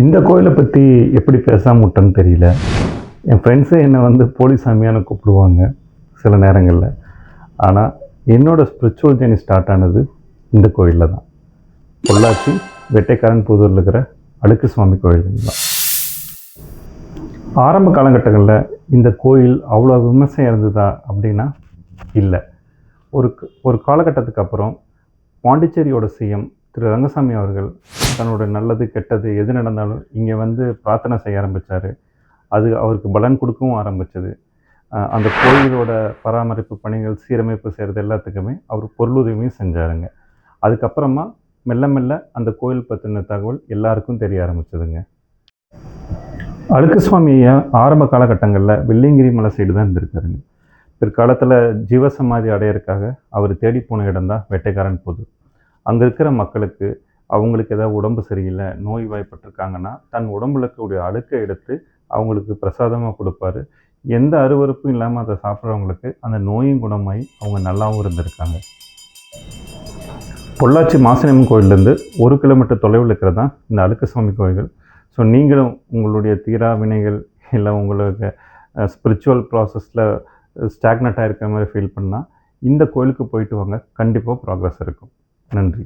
இந்த கோயிலை பற்றி எப்படி பேசாமல் விட்டேன்னு தெரியல. என் ஃப்ரெண்ட்ஸே என்னை வந்து போலி சாமியான்னு கூப்பிடுவாங்க சில நேரங்களில். ஆனால் என்னோடய ஸ்பிரிச்சுவல் ஜேர்னி ஸ்டார்ட் ஆனது இந்த கோயிலில் தான். பொள்ளாச்சி வெட்டைக்காரன் புதூரில் இருக்கிற அழுக்கு சுவாமி கோயில் தான். ஆரம்ப காலகட்டங்களில் இந்த கோயில் அவ்வளோ விமர்சனம் இருந்ததா அப்படின்னா இல்லை. ஒரு ஒரு காலகட்டத்துக்கு அப்புறம் பாண்டிச்சேரியோட சிஎம் திரு ரங்கசாமி அவர்கள் தன்னோட நல்லது கெட்டது எது நடந்தாலும் இங்கே வந்து பிரார்த்தனை செய்ய ஆரம்பித்தார் அது அவருக்கு பலன் கொடுக்கவும் ஆரம்பித்தது அந்த கோயிலோட பராமரிப்பு பணிகள் சீரமைப்பு செய்கிறது எல்லாத்துக்குமே அவர் பொருளுதவியும் செஞ்சாருங்க. அதுக்கப்புறமா மெல்ல மெல்ல அந்த கோயில் பற்றின தகவல் எல்லாருக்கும் தெரிய ஆரம்பிச்சதுங்க. அழுக்கு சுவாமி ஆரம்ப காலகட்டங்களில் வெள்ளியங்கிரி மலை சைடு தான் இருந்திருக்காருங்க. பிற்காலத்தில் ஜீவசமாதி அடையறதுக்காக அவர் தேடி போன இடம் தான் வெட்டைக்காரன் புது. அங்கே இருக்கிற மக்களுக்கு அவங்களுக்கு ஏதாவது உடம்பு சரியில்லை நோய் வாய்ப்பட்டிருக்காங்கன்னா தன் உடம்புல இருக்கக்கூடிய அழுக்கை எடுத்து அவங்களுக்கு பிரசாதமாக கொடுப்பாரு. எந்த அருவருப்பும் இல்லாமல் அதை சாப்பிட்றவங்களுக்கு அந்த நோயும் குணமாகி அவங்க நல்லாவும் இருந்திருக்காங்க. பொள்ளாச்சி மாசினியம்மன் கோயிலேருந்து ஒரு கிலோமீட்டர் தொலைவில் இருக்கிறது தான் இந்த அழுக்கு சுவாமி கோயில்கள். ஸோ நீங்களும் உங்களுடைய தீரா வினைகள் இல்லை உங்களுக்கு ஸ்பிரிச்சுவல் ப்ராசஸில் ஸ்டாக்னட்டாக இருக்கிற மாதிரி ஃபீல் பண்ணால் இந்த கோயிலுக்கு போயிட்டு வாங்க. கண்டிப்பாக ப்ராக்ரஸ் இருக்கும். நன்றி.